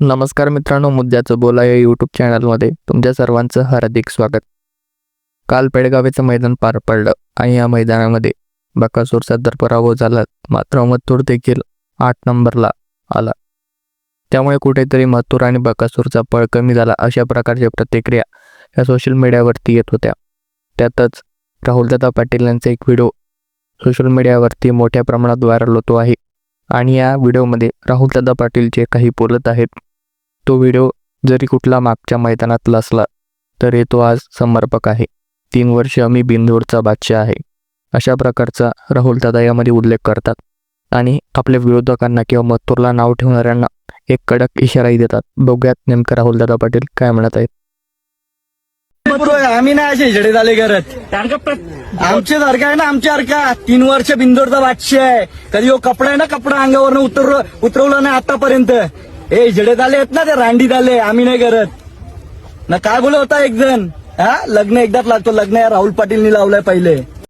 नमस्कार मित्रांनो मुद्द्याचं बोला या यूट्यूब चॅनलमध्ये तुमच्या सर्वांचं हार्दिक स्वागत. काल पेडगावेचं मैदान पार पडलं आणि या मैदानामध्ये बकासूरचा तर पराभव झाला. मात्र मथूर देखील आठ नंबरला आला. त्यामुळे कुठेतरी मथूर आणि बकासूरचा पळ कमी झाला अशा प्रकारच्या प्रतिक्रिया या सोशल मीडियावरती येत होत्या. त्यातच राहुलदादा पाटील यांचा एक व्हिडिओ सोशल मीडियावरती मोठ्या प्रमाणात व्हायरल होतो आहे. आणि या व्हिडिओमध्ये राहुलदादा पाटील जे काही बोलत आहेत. तो व्हिडिओ जरी कुठला मागच्या मैदानातला असला तरी तो आज समर्पक आहे. तीन वर्ष मी बिंदूरचा बादशाह आहे. अशा प्रकारचा राहुल दादा यामध्ये उल्लेख करतात. आणि आपल्या विरोधकांना किंवा मथुरला नाव ठेवणाऱ्यांना एक कडक इशाराही देतात. बघूयात नेमकं राहुल दादा पाटील काय म्हणत आहेत. आहे. आम्ही नाही असे झडे झाले करत आमचे सारखं आहे ना आमच्या सारखा. तीन वर्ष बिंदोरचा बादशाह आहे. कधी हो कपडा आहे ना कपडा अंगावरनं उतर उतरवला नाही आतापर्यंत. ए जडेत आले आहेत ना ते रांडीत आले आम्ही नाही करत. ना काय बोल होता एक जण. हा लग्न एकदाच लागतो लग्न या राहुल पाटीलनी लावलंय पहिले.